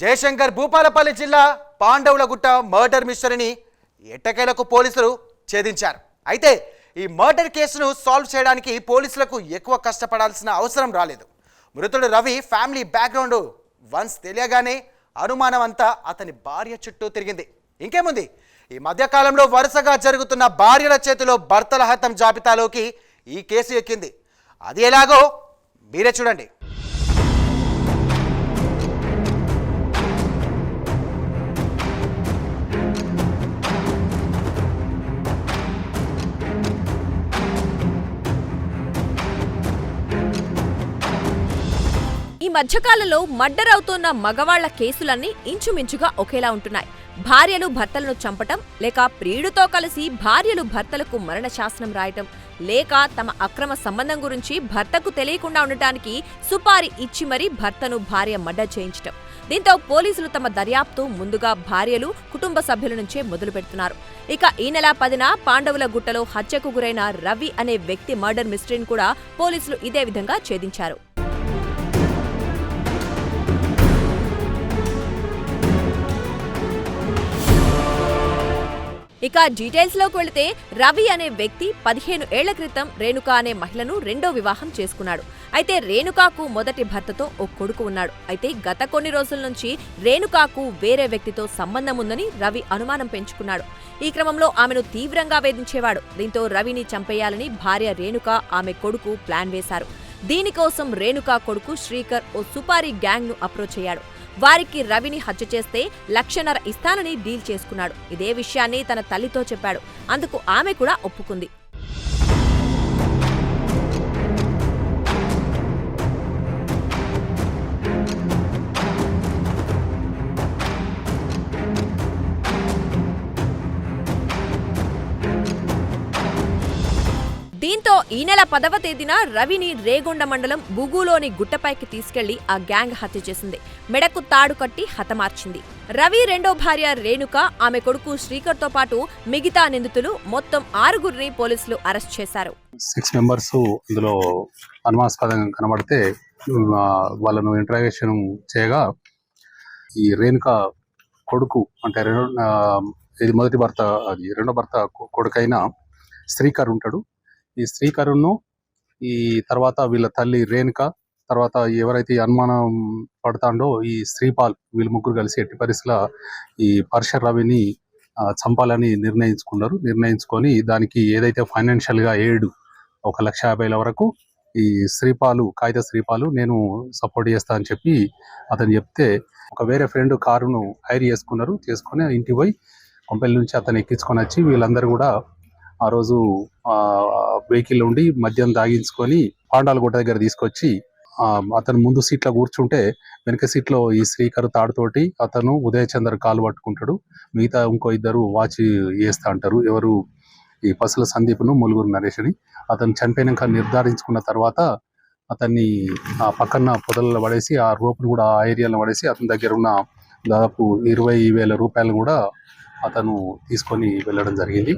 జయశంకర్ భూపాలపల్లి జిల్లా పాండవులగుట్ట మర్డర్ మిస్టరీని ఎట్టకేలకు పోలీసులు ఛేదించారు. అయితే ఈ మర్డర్ కేసును సాల్వ్ చేయడానికి పోలీసులకు ఎక్కువ కష్టపడాల్సిన అవసరం రాలేదు. మృతుడు రవి ఫ్యామిలీ బ్యాక్గ్రౌండ్ వన్స్ తెలియగానే అనుమానం అంతా అతని భార్య చుట్టూ తిరిగింది. ఇంకేముంది? ఈ మధ్యకాలంలో వరుసగా జరుగుతున్న భార్యల చేతిలో భర్తల హతం జాబితాలోకి ఈ కేసు ఎక్కింది. అది ఎలాగో మీరే చూడండి. మధ్యకాలంలో మర్డర్ అవుతున్న మగవాళ్ళ కేసులన్నీ ఇంచుమించుగా ఒకేలా ఉంటున్నాయి. భార్యలు భర్తలను చంపటం లేక ప్రియుడితో కలిసి భార్యలు భర్తలకు మరణ శాసనం రాయటం లేక తమ అక్రమ సంబంధం గురించి భర్తకు తెలియకుండా ఉండటానికి సుపారి ఇచ్చి మరీ భర్తను భార్య మడ్డ చేయించటం. దీంతో పోలీసులు తమ దర్యాప్తు ముందుగా భార్యలు కుటుంబ సభ్యుల నుంచే మొదలు పెడుతున్నారు. ఇక ఈ నెల పదిన పాండవుల గుట్టలో హత్యకు గురైన రవి అనే వ్యక్తి మర్డర్ మిస్టరీని కూడా పోలీసులు ఇదే విధంగా ఛేదించారు. ఇక డీటెయిల్స్లోకి వెళితే రవి అనే వ్యక్తి పదిహేను ఏళ్ళ క్రితం రేణుక అనే మహిళను రెండో వివాహం చేసుకున్నాడు. అయితే రేణుకాకు మొదటి భర్తతో ఓ కొడుకు ఉన్నాడు. అయితే గత కొన్ని రోజుల నుంచి రేణుకాకు వేరే వ్యక్తితో సంబంధం ఉందని రవి అనుమానం పెంచుకున్నాడు. ఈ క్రమంలో ఆమెను తీవ్రంగా వేధించేవాడు. దీంతో రవిని చంపేయాలని భార్య రేణుక ఆమె కొడుకు ప్లాన్ వేశారు. దీనికోసం రేణుకా కొడుకు శ్రీకర్ ఓ సుపారీ గ్యాంగ్ను అప్రోచ్ అయ్యాడు. వారికి రవిని హత్య చేస్తే లక్షన్నర ఇస్తానని డీల్ చేసుకున్నాడు. ఇదే విషయాన్ని తన తల్లితో చెప్పాడు. అందుకు ఆమె కూడా ఒప్పుకుంది. దీంతో ఈ నెల పదవ తేదీన రవిని రేగొండ మండలం బుగులోని గుట్టపైకి తీసుకెళ్ళి ఆ గ్యాంగ్ హత్య చేసింది. మెడకు తాడు కట్టి హతమార్చింది. రవి రెండో భార్య రేణుక ఆమె కొడుకు శ్రీకర్తో పాటు మిగతా నిందితులు మొత్తం ఆరుగురిని పోలీసులు అరెస్ట్ చేశారు. సిక్స్ మెంబర్స్ ఇందులో అనుమానాస్పదంగా కనబడితే వాళ్ళను ఇంటరాగేషన్ చేయగా ఈ రేణుక కొడుకు అంటే రెండో ఇది మొదటి భర్త అది రెండో భర్త కొడుకైన శ్రీకర్ ఉంటాడు. ఈ శ్రీకరుణ్ను ఈ తర్వాత వీళ్ళ తల్లి రేణుక తర్వాత ఎవరైతే అనుమానం పడతాండో ఈ శ్రీపాల్ వీళ్ళు ముగ్గురు కలిసి ఎట్టి పరిస్థితుల ఈ పర్ష రవిని చంపాలని నిర్ణయించుకున్నారు. నిర్ణయించుకొని దానికి ఏదైతే ఫైనాన్షియల్గా ఒక లక్ష యాభైల వరకు ఈ శ్రీపాలు కాగిత శ్రీపాలు నేను సపోర్ట్ చేస్తా అని చెప్పి అతను చెప్తే ఒక వేరే ఫ్రెండ్ కారును హైర్ చేసుకున్నారు. చేసుకొని ఇంటికి పోయి కొంపెల్లి నుంచి అతను ఎక్కించుకొని వచ్చి వీళ్ళందరూ కూడా ఆ రోజు వెహికల్ ఉండి మద్యం తాగించుకొని పాండాలగుట్ట దగ్గర తీసుకొచ్చి అతను ముందు సీట్లో కూర్చుంటే వెనక సీట్లో ఈ శ్రీకర్ తాడుతోటి అతను ఉదయ్ చంద్ర కాలు పట్టుకుంటాడు. మిగతా ఇంకో ఇద్దరు వాచ్ వేస్తా అంటారు. ఎవరు? ఈ పసుల సందీప్ను ములుగురు నరేష్ అని అతను చనిపోయినాక నిర్ధారించుకున్న తర్వాత అతన్ని ఆ పక్కన పొదలలో పడేసి ఆ రోప్ను కూడా ఆ ఏరియాలో పడేసి అతని దగ్గర ఉన్న దాదాపు ఇరవై వేల రూపాయలు కూడా అతను తీసుకొని వెళ్ళడం జరిగింది.